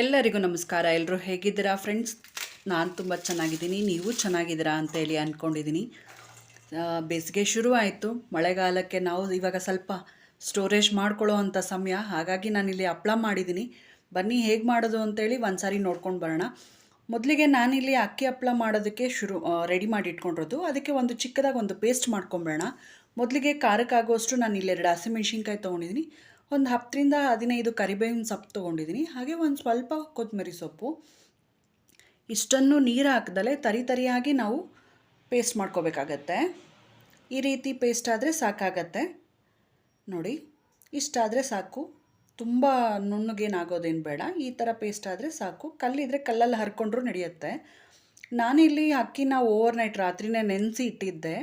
ಎಲ್ಲರಿಗೂ ನಮಸ್ಕಾರ. ಎಲ್ಲರೂ ಹೇಗಿದ್ದೀರಾ ಫ್ರೆಂಡ್ಸ್? ನಾನು ತುಂಬ ಚೆನ್ನಾಗಿದ್ದೀನಿ. ನೀವು ಚೆನ್ನಾಗಿದ್ದೀರಾ ಅಂತೇಳಿ ಅಂದ್ಕೊಂಡಿದ್ದೀನಿ ಬೇಸಿಗೆ ಬೇಸಿಗೆ ಆಯಿತು ಮಳೆಗಾಲಕ್ಕೆ ನಾವು ಇವಾಗ ಸ್ವಲ್ಪ ಸ್ಟೋರೇಜ್ ಮಾಡ್ಕೊಳ್ಳೋ ಅಂಥ ಸಮಯ. ಹಾಗಾಗಿ ನಾನಿಲ್ಲಿ ಹಪ್ಳ ಮಾಡಿದ್ದೀನಿ. ಬನ್ನಿ ಹೇಗೆ ಮಾಡೋದು ಅಂತೇಳಿ ಒಂದು ಸಾರಿ ನೋಡ್ಕೊಂಡು ಬರೋಣ. ಮೊದಲಿಗೆ ನಾನಿಲ್ಲಿ ಅಕ್ಕಿ ಹಪ್ಳ ಮಾಡೋದಕ್ಕೆ ಶುರು ರೆಡಿ ಮಾಡಿ ಇಟ್ಕೊಂಡಿರೋದು ಅದಕ್ಕೆ ಒಂದು ಚಿಕ್ಕದಾಗಿ ಒಂದು ಪೇಸ್ಟ್ ಮಾಡ್ಕೊಂಬಿಡೋಣ ಮೊದಲಿಗೆ ಖಾರಕ್ಕಾಗುವಷ್ಟು ನಾನು ಇಲ್ಲಿ ಎರಡು ಹಸಿಮೆಣ್ಸಿನ್ಕಾಯಿ ತೊಗೊಂಡಿದ್ದೀನಿ. ಒಂದು ಹತ್ತರಿಂದ ಹದಿನೈದು ಕರಿಬೇವಿನ ಸೊಪ್ಪು ತೊಗೊಂಡಿದ್ದೀನಿ ಹಾಗೆ ಒಂದು ಸ್ವಲ್ಪ ಕೊತ್ತಂಬರಿ ಸೊಪ್ಪು. ಇಷ್ಟನ್ನು ನೀರು ಹಾಕ್ದಲೆ ತರಿ ತರಿಯಾಗಿ ನಾವು ಪೇಸ್ಟ್ ಮಾಡ್ಕೋಬೇಕಾಗತ್ತೆ. ಈ ರೀತಿ ಪೇಸ್ಟ್ ಆದರೆ ಸಾಕಾಗತ್ತೆ. ನೋಡಿ ಇಷ್ಟಾದರೆ ಸಾಕು. ತುಂಬ ನುಣ್ಣಗೇನಾಗೋದೇನು ಬೇಡ. ಈ ಥರ ಪೇಸ್ಟ್ ಆದರೆ ಸಾಕು. ಕಲ್ಲಿದ್ರೆ ಕಲ್ಲಲ್ಲಿ ಹರ್ಕೊಂಡ್ರೂ ನಡೆಯುತ್ತೆ. ನಾನಿಲ್ಲಿ ಅಕ್ಕಿನ ಓವರ್ ನೈಟ್ ರಾತ್ರಿನೇ ನೆನೆಸಿ ಇಟ್ಟಿದ್ದೆ.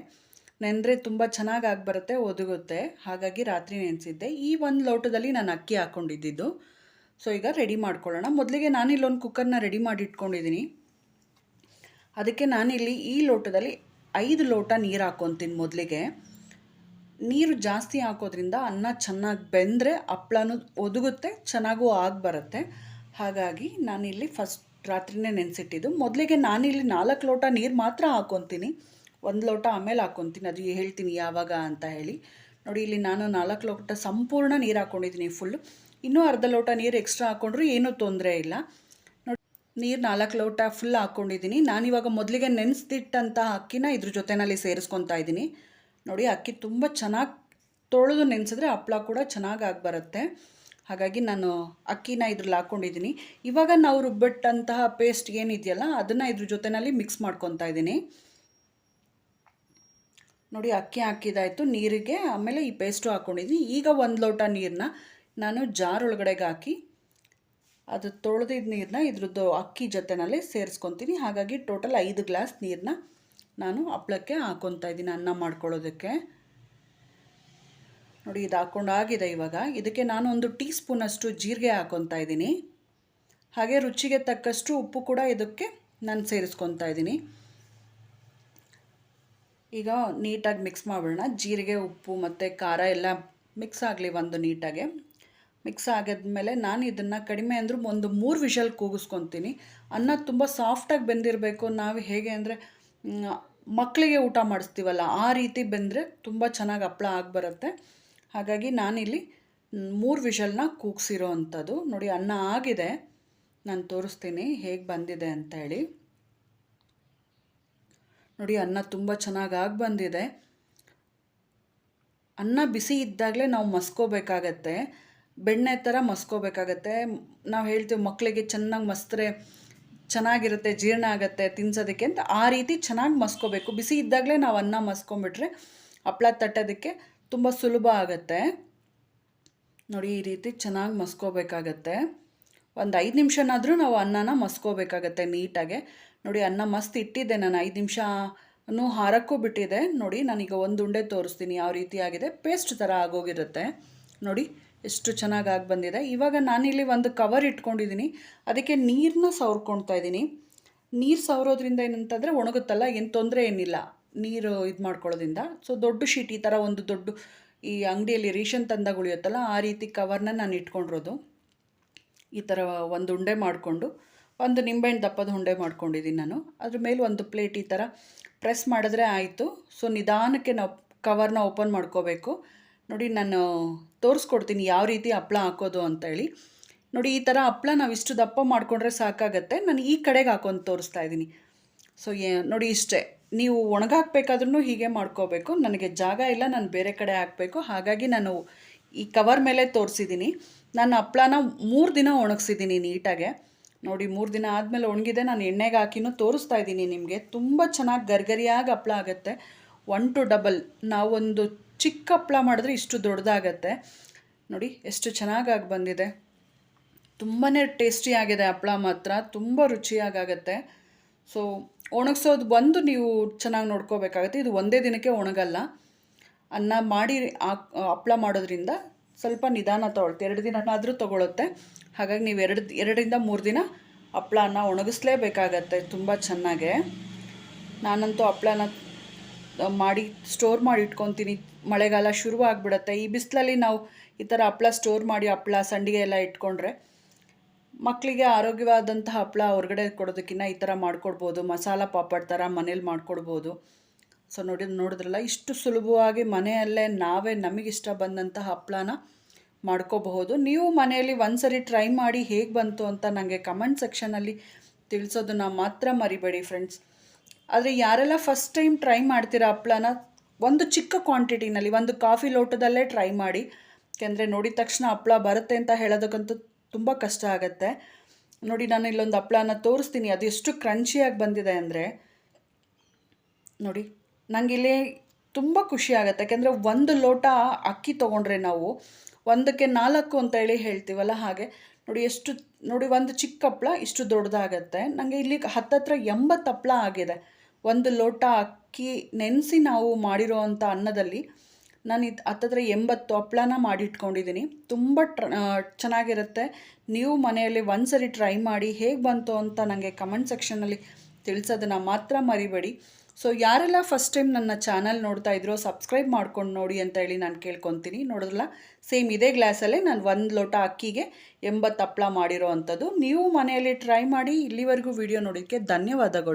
ನೆಂದರೆ ತುಂಬ ಚೆನ್ನಾಗಿ ಆಗಿಬರುತ್ತೆ, ಒದಗುತ್ತೆ. ಹಾಗಾಗಿ ರಾತ್ರಿ ನೆನೆಸಿದ್ದೆ. ಈ ಒಂದು ಲೋಟದಲ್ಲಿ ನಾನು ಅಕ್ಕಿ ಹಾಕ್ಕೊಂಡಿದ್ದಿದ್ದು ಸೊ ಈಗ ರೆಡಿ ಮಾಡ್ಕೊಳ್ಳೋಣ. ಮೊದಲಿಗೆ ನಾನಿಲ್ಲೊಂದು ಕುಕ್ಕರ್ನ ರೆಡಿ ಮಾಡಿ ಇಟ್ಕೊಂಡಿದ್ದೀನಿ ಅದಕ್ಕೆ ನಾನಿಲ್ಲಿ ಈ ಲೋಟದಲ್ಲಿ ಐದು ಲೋಟ ನೀರು ಹಾಕ್ಕೊತೀನಿ ಮೊದಲಿಗೆ. ನೀರು ಜಾಸ್ತಿ ಹಾಕೋದ್ರಿಂದ ಅನ್ನ ಚೆನ್ನಾಗಿ ಬೆಂದರೆ ಹಪ್ಳನೂ ಒದಗುತ್ತೆ, ಚೆನ್ನಾಗೂ ಆಗಿ ಬರುತ್ತೆ ಹಾಗಾಗಿ ನಾನಿಲ್ಲಿ ಫಸ್ಟ್ ರಾತ್ರಿನೇ ನೆನೆಸಿಟ್ಟಿದ್ದು. ಮೊದಲಿಗೆ ನಾನಿಲ್ಲಿ ನಾಲ್ಕು ಲೋಟ ನೀರು ಮಾತ್ರ ಹಾಕ್ಕೊತೀನಿ ಒಂದು ಲೋಟ ಆಮೇಲೆ ಹಾಕ್ಕೊತೀನಿ ಅದು ಹೇಳ್ತೀನಿ ಯಾವಾಗ ಅಂತ ಹೇಳಿ. ನೋಡಿ, ಇಲ್ಲಿ ನಾನು ನಾಲ್ಕು ಲೋಟ ಸಂಪೂರ್ಣ ನೀರು ಹಾಕ್ಕೊಂಡಿದ್ದೀನಿ ಫುಲ್ಲು ಇನ್ನೂ ಅರ್ಧ ಲೋಟ ನೀರು ಎಕ್ಸ್ಟ್ರಾ ಹಾಕ್ಕೊಂಡ್ರೂ ಏನೂ ತೊಂದರೆ ಇಲ್ಲ. ನೋಡಿ, ನೀರು ನಾಲ್ಕು ಲೋಟ ಫುಲ್ ಹಾಕ್ಕೊಂಡಿದ್ದೀನಿ ನಾನಿವಾಗ ಮೊದಲಿಗೆ ನೆನೆಸ್ದಿಟ್ಟಂಥ ಅಕ್ಕಿನ ಇದ್ರ ಜೊತೆನಲ್ಲಿ ಸೇರಿಸ್ಕೊತಾ ಇದ್ದೀನಿ. ನೋಡಿ, ಅಕ್ಕಿ ತುಂಬ ಚೆನ್ನಾಗಿ ತೊಳೆದು ನೆನೆಸಿದ್ರೆ ಹಪ್ಪಳ ಕೂಡ ಚೆನ್ನಾಗಿ ಆಗಿ ಬರುತ್ತೆ. ಹಾಗಾಗಿ ನಾನು ಅಕ್ಕಿನ ಇದ್ರಲ್ಲಿ ಹಾಕ್ಕೊಂಡಿದ್ದೀನಿ ಇವಾಗ ನಾವು ರುಬ್ಬಿಟ್ಟಂತಹ ಪೇಸ್ಟ್ ಏನಿದೆಯಲ್ಲ, ಅದನ್ನು ಇದ್ರ ಜೊತೆನಲ್ಲಿ ಮಿಕ್ಸ್ ಮಾಡ್ಕೊತಾ ಇದ್ದೀನಿ. ನೋಡಿ ಅಕ್ಕಿ ಹಾಕಿದಾಯಿತು ನೀರಿಗೆ, ಆಮೇಲೆ ಈ ಪೇಸ್ಟು ಹಾಕ್ಕೊಂಡಿದ್ದೀನಿ ಈಗ ಒಂದು ಲೋಟ ನೀರನ್ನ ನಾನು ಜಾರ್ ಒಳಗಡೆಗೆ ಹಾಕಿ ಅದು ತೊಳೆದಿದ್ದ ನೀರನ್ನ ಇದ್ರದ್ದು ಅಕ್ಕಿ ಜೊತೆನಲ್ಲಿ ಸೇರಿಸ್ಕೊತೀನಿ. ಹಾಗಾಗಿ ಟೋಟಲ್ ಐದು ಗ್ಲಾಸ್ ನೀರನ್ನ ನಾನು ಹಪ್ಪಳಕ್ಕೆ ಹಾಕ್ಕೊತಾ ಇದ್ದೀನಿ ಅನ್ನ ಮಾಡ್ಕೊಳ್ಳೋದಕ್ಕೆ. ನೋಡಿ ಇದು ಹಾಕ್ಕೊಂಡಾಗಿದೆ ಇವಾಗ. ಇದಕ್ಕೆ ನಾನು ಒಂದು ಟೀ ಸ್ಪೂನಷ್ಟು ಜೀರಿಗೆ ಹಾಕ್ಕೊತಾ ಇದ್ದೀನಿ. ಹಾಗೆ ರುಚಿಗೆ ತಕ್ಕಷ್ಟು ಉಪ್ಪು ಕೂಡ ಇದಕ್ಕೆ ನಾನು ಸೇರಿಸ್ಕೊತಾ ಇದ್ದೀನಿ. ಈಗ ನೀಟಾಗಿ ಮಿಕ್ಸ್ ಮಾಡೋಣ ಜೀರಿಗೆ, ಉಪ್ಪು ಮತ್ತು ಖಾರ ಎಲ್ಲ ಮಿಕ್ಸ್ ಆಗಲಿ ಒಂದು ನೀಟಾಗೆ. ಮಿಕ್ಸ್ ಆಗಿದ್ಮೇಲೆ ನಾನು ಇದನ್ನು ಕಡಿಮೆ ಅಂದರೂ ಒಂದು ಮೂರು ವಿಷಲ್ ಕೂಗಿಸ್ಕೊತೀನಿ. ಅನ್ನ ತುಂಬ ಸಾಫ್ಟಾಗಿ ಬೆಂದಿರಬೇಕು. ನಾವು ಹೇಗೆ ಅಂದರೆ ಮಕ್ಕಳಿಗೆ ಊಟ ಮಾಡಿಸ್ತೀವಲ್ಲ, ಆ ರೀತಿ ಬೆಂದರೆ ತುಂಬ ಚೆನ್ನಾಗಿ ಹಪ್ಳ ಆಗಿ ಬರುತ್ತೆ. ಹಾಗಾಗಿ ನಾನಿಲ್ಲಿ ಮೂರು ವಿಷಲ್ನ ಕೂಗ್ಸಿರೋ ಅಂಥದ್ದು. ನೋಡಿ, ಅನ್ನ ಆಗಿದೆ. ನಾನು ತೋರಿಸ್ತೀನಿ ಹೇಗೆ ಬಂದಿದೆ ಅಂತ ಹೇಳಿ. ನೋಡಿ, ಅನ್ನ ತುಂಬ ಚೆನ್ನಾಗಿ ಆಗಿ ಬಂದಿದೆ. ಅನ್ನ ಬಿಸಿ ಇದ್ದಾಗಲೇ ನಾವು ಮಸ್ಕೋಬೇಕಾಗತ್ತೆ. ಬೆಣ್ಣೆ ಥರ ಮಸ್ಕೋಬೇಕಾಗತ್ತೆ. ನಾವು ಹೇಳ್ತೀವಿ ಮಕ್ಕಳಿಗೆ ಚೆನ್ನಾಗಿ ಮಸ್ತ್ರೆ, ಚೆನ್ನಾಗಿರುತ್ತೆ, ಜೀರ್ಣ ಆಗುತ್ತೆ ತಿನ್ಸೋದಕ್ಕೆ ಅಂತ ಆ ರೀತಿ ಚೆನ್ನಾಗಿ ಮಸ್ಕೋಬೇಕು. ಬಿಸಿ ಇದ್ದಾಗಲೇ ನಾವು ಅನ್ನ ಮಸ್ಕೊಂಬಿಟ್ರೆ ಹಪ್ಳ ತಟ್ಟೋದಕ್ಕೆ ತುಂಬ ಸುಲಭ ಆಗುತ್ತೆ. ನೋಡಿ, ಈ ರೀತಿ ಚೆನ್ನಾಗಿ ಮಸ್ಕೋಬೇಕಾಗತ್ತೆ. ಒಂದು ಐದು ನಿಮಿಷನಾದರೂ ನಾವು ಅನ್ನನ ಮಸ್ಕೋಬೇಕಾಗತ್ತೆ ನೀಟಾಗೆ. ನೋಡಿ, ಅನ್ನ ಮಸ್ತ್ ಇಟ್ಟಿದ್ದೆ ನಾನು. ಐದು ನಿಮಿಷನೂ ಹಾರಕ್ಕೂ ಬಿಟ್ಟಿದೆ. ನೋಡಿ, ನಾನೀಗ ಒಂದು ಉಂಡೆ ತೋರಿಸ್ತೀನಿ. ಯಾವ ರೀತಿ ಆಗಿದೆ. ಪೇಸ್ಟ್ ಥರ ಆಗೋಗಿರುತ್ತೆ. ನೋಡಿ, ಎಷ್ಟು ಚೆನ್ನಾಗಿ ಆಗಿ ಬಂದಿದೆ. ಇವಾಗ ನಾನಿಲ್ಲಿ ಒಂದು ಕವರ್ ಇಟ್ಕೊಂಡಿದ್ದೀನಿ. ಅದಕ್ಕೆ ನೀರನ್ನ ಸವರ್ಕೊಳ್ತಾ ಇದ್ದೀನಿ. ನೀರು ಸವರೋದ್ರಿಂದ ಏನಂತಂದರೆ ಒಣಗುತ್ತಲ್ಲ, ಏನು ತೊಂದರೆ ಏನಿಲ್ಲ ನೀರು ಇದು ಮಾಡ್ಕೊಳ್ಳೋದ್ರಿಂದ. ಸೊ ದೊಡ್ಡ ಶೀಟ್, ಈ ಥರ ಒಂದು ದೊಡ್ಡ ಈ ಅಂಗಡಿಯಲ್ಲಿ ರೇಷನ್ ತಂದಾಗ ಉಳಿಯುತ್ತಲ್ಲ, ಆ ರೀತಿ ಕವರ್ನ ನಾನು ಇಟ್ಕೊಂಡಿರೋದು. ಈ ಥರ ಒಂದು ಉಂಡೆ ಮಾಡಿಕೊಂಡು ಒಂದು ನಿಂಬೆಹಣ್ಣು ದಪ್ಪದ ಉಂಡೆ ಮಾಡ್ಕೊಂಡಿದ್ದೀನಿ ನಾನು. ಅದ್ರ ಮೇಲೆ ಒಂದು ಪ್ಲೇಟ್ ಈ ಥರ ಪ್ರೆಸ್ ಮಾಡಿದ್ರೆ ಆಯಿತು. ಸೊ, ನಿಧಾನಕ್ಕೆ ನಾವು ಕವರ್ನ ಓಪನ್ ಮಾಡ್ಕೋಬೇಕು. ನೋಡಿ, ನಾನು ತೋರಿಸ್ಕೊಡ್ತೀನಿ ಯಾವ ರೀತಿ ಹಪ್ಳ ಹಾಕೋದು ಅಂತೇಳಿ. ನೋಡಿ, ಈ ಥರ ಹಪ್ಳ ನಾವು ಇಷ್ಟು ದಪ್ಪ ಮಾಡಿಕೊಂಡ್ರೆ ಸಾಕಾಗತ್ತೆ. ನಾನು ಈ ಕಡೆಗೆ ಹಾಕೊಂಡು ತೋರಿಸ್ತಾ ಇದ್ದೀನಿ. ಸೊ, ಏ, ನೋಡಿ, ಇಷ್ಟೇ. ನೀವು ಒಣಗಾಕ್ಬೇಕಾದ್ರೂ ಹೀಗೆ ಮಾಡ್ಕೋಬೇಕು. ನನಗೆ ಜಾಗ ಇಲ್ಲ, ನಾನು ಬೇರೆ ಕಡೆ ಹಾಕಬೇಕು. ಹಾಗಾಗಿ ನಾನು ಈ ಕವರ್ ಮೇಲೆ ತೋರಿಸಿದ್ದೀನಿ. ನಾನು ಹಪ್ಳನ ಮೂರು ದಿನ ಒಣಗಿಸಿದ್ದೀನಿ ನೀಟಾಗೆ. ನೋಡಿ, ಮೂರು ದಿನ ಆದಮೇಲೆ ಒಣಗಿದೆ. ನಾನು ಎಣ್ಣೆಗೆ ಹಾಕಿನೂ ತೋರಿಸ್ತಾ ಇದ್ದೀನಿ ನಿಮಗೆ. ತುಂಬ ಚೆನ್ನಾಗಿ ಗರ್ಗರಿಯಾಗಿ ಹಪ್ಪಳ ಆಗುತ್ತೆ. ಒನ್ ಟು ಡಬಲ್ ನಾವೊಂದು ಚಿಕ್ಕ ಹಪ್ಪಳ ಮಾಡಿದ್ರೆ ಇಷ್ಟು ದೊಡ್ಡದಾಗತ್ತೆ. ನೋಡಿ, ಎಷ್ಟು ಚೆನ್ನಾಗಾಗಿ ಬಂದಿದೆ. ತುಂಬಾ ಟೇಸ್ಟಿಯಾಗಿದೆ ಹಪ್ಪಳ ಮಾತ್ರ. ತುಂಬ ರುಚಿಯಾಗತ್ತೆ ಸೊ ಒಣಗಿಸೋದು ಒಂದು ನೀವು ಚೆನ್ನಾಗಿ ನೋಡ್ಕೋಬೇಕಾಗತ್ತೆ. ಇದು ಒಂದೇ ದಿನಕ್ಕೆ ಒಣಗಲ್ಲ. ಅನ್ನ ಮಾಡಿ ಹಪ್ಪಳ ಮಾಡೋದ್ರಿಂದ ಸ್ವಲ್ಪ ನಿಧಾನ ತೊಗೊಳುತ್ತೆ ಎರಡು ದಿನನಾದರೂ ತೊಗೊಳುತ್ತೆ. ಹಾಗಾಗಿ ನೀವು ಎರಡು, ಎರಡರಿಂದ ಮೂರು ದಿನ ಹಪ್ಳನ ಒಣಗಿಸ್ಲೇಬೇಕಾಗತ್ತೆ ತುಂಬ ಚೆನ್ನಾಗೆ. ನಾನಂತೂ ಹಪ್ಳನ ಮಾಡಿ, ಸ್ಟೋರ್ ಮಾಡಿ ಇಟ್ಕೊತೀನಿ. ಮಳೆಗಾಲ ಶುರು ಆಗಿಬಿಡುತ್ತೆ. ಈ ಬಿಸಿಲಲ್ಲಿ ನಾವು ಈ ಥರ ಹಪ್ಳ ಸ್ಟೋರ್ ಮಾಡಿ ಹಪ್ಳ, ಸಂಡಿಗೆ ಎಲ್ಲ ಇಟ್ಕೊಂಡ್ರೆ ಮಕ್ಕಳಿಗೆ ಆರೋಗ್ಯವಾದಂತಹ ಹಪ್ಪಳ ಹೊರಗಡೆ ಕೊಡೋದಕ್ಕಿಂತ ಈ ಥರ ಮಾಡ್ಕೊಡ್ಬೋದು. ಮಸಾಲ ಪಾಪಡ್ ಥರ ಮನೇಲಿ ಮಾಡ್ಕೊಡ್ಬೋದು. ಸೊ ನೋಡಿ, ನೋಡಿದ್ರಲ್ಲ, ಇಷ್ಟು ಸುಲಭವಾಗಿ ಮನೆಯಲ್ಲೇ ನಾವೇ ನಮಗಿಷ್ಟ ಬಂದಂತಹ ಹಪ್ಪಳನ ಮಾಡ್ಕೋಬಹುದು. ನೀವು ಮನೆಯಲ್ಲಿ ಒಂದ್ಸರಿ ಟ್ರೈ ಮಾಡಿ ಹೇಗೆ ಬಂತು ಅಂತ ನನಗೆ ಕಮೆಂಟ್ ಸೆಕ್ಷನಲ್ಲಿ ತಿಳಿಸೋದನ್ನ ಮಾತ್ರ ಮರಿಬೇಡಿ ಫ್ರೆಂಡ್ಸ್ ಆದರೆ ಯಾರೆಲ್ಲ ಫಸ್ಟ್ ಟೈಮ್ ಟ್ರೈ ಮಾಡ್ತೀರಾ ಹಪ್ಪಳನ ಒಂದು ಚಿಕ್ಕ ಕ್ವಾಂಟಿಟಿನಲ್ಲಿ ಒಂದು ಕಾಫಿ ಲೋಟದಲ್ಲೇ ಟ್ರೈ ಮಾಡಿ. ಯಾಕೆಂದರೆ ನೋಡಿದ ತಕ್ಷಣ ಹಪ್ಪಳ ಬರುತ್ತೆ ಅಂತ ಹೇಳೋದಕ್ಕಂತೂ ತುಂಬ ಕಷ್ಟ ಆಗುತ್ತೆ. ನೋಡಿ, ನಾನು ಇಲ್ಲೊಂದು ಹಪ್ಪಳನ ತೋರಿಸ್ತೀನಿ. ಅದು ಎಷ್ಟು ಕ್ರಂಚಿಯಾಗಿ ಬಂದಿದೆ ಅಂದರೆ, ನೋಡಿ. ನನಗಿಲ್ಲಿ ತುಂಬ ಖುಷಿ ಆಗುತ್ತೆ. ಯಾಕೆಂದರೆ ಒಂದು ಲೋಟ ಅಕ್ಕಿ ತೊಗೊಂಡ್ರೆ ನಾವು ಒಂದಕ್ಕೆ ನಾಲ್ಕು ಅಂತ ಹೇಳಿ ಹೇಳ್ತೀವಲ್ಲ ಹಾಗೆ, ನೋಡಿ ಎಷ್ಟು, ನೋಡಿ ಒಂದು ಚಿಕ್ಕ ಹಪ್ಳ ಇಷ್ಟು ದೊಡ್ಡದಾಗತ್ತೆ. ನನಗೆ ಇಲ್ಲಿ ಹತ್ತತ್ರ ಎಂಬತ್ತು ಹಪ್ಳ ಆಗಿದೆ. ಒಂದು ಲೋಟ ಅಕ್ಕಿ ನೆನೆಸಿ ನಾವು ಮಾಡಿರೋ ಅಂಥ ಅನ್ನದಲ್ಲಿ ನಾನು ಇದು ಹತ್ತತ್ರ ಎಂಬತ್ತು ಹಪ್ಳನ ಮಾಡಿಟ್ಕೊಂಡಿದ್ದೀನಿ. ತುಂಬ ಟ್ರ ಚೆನ್ನಾಗಿರುತ್ತೆ. ನೀವು ಮನೆಯಲ್ಲಿ ಒಂದ್ಸರಿ ಟ್ರೈ ಮಾಡಿ ಹೇಗೆ ಬಂತು ಅಂತ ನನಗೆ ಕಮೆಂಟ್ ಸೆಕ್ಷನಲ್ಲಿ ತಿಳಿಸೋದನ್ನು ಮಾತ್ರ ಮರಿಬೇಡಿ. ಸೊ ಯಾರೆಲ್ಲ ಫಸ್ಟ್ ಟೈಮ್ ನನ್ನ ಚಾನಲ್ ನೋಡ್ತಾ ಇದ್ರೋ ಸಬ್ಸ್ಕ್ರೈಬ್ ಮಾಡ್ಕೊಂಡು ನೋಡಿ ಅಂತ ಹೇಳಿ ನಾನು ಕೇಳ್ಕೊತೀನಿ. ನೋಡಿದ್ರಲ್ಲ ಸೇಮ್ ಇದೇ ಗ್ಲಾಸಲ್ಲೇ ನಾನು ಒಂದು ಲೋಟ ಅಕ್ಕಿಗೆ ಎಂಬತ್ತು ಹಪ್ಪಳ ಮಾಡಿರೋ ಅಂಥದ್ದು. ನೀವು ಮನೆಯಲ್ಲಿ ಟ್ರೈ ಮಾಡಿ ಇಲ್ಲಿವರೆಗೂ ವಿಡಿಯೋ ನೋಡೋಕ್ಕೆ ಧನ್ಯವಾದಗಳು.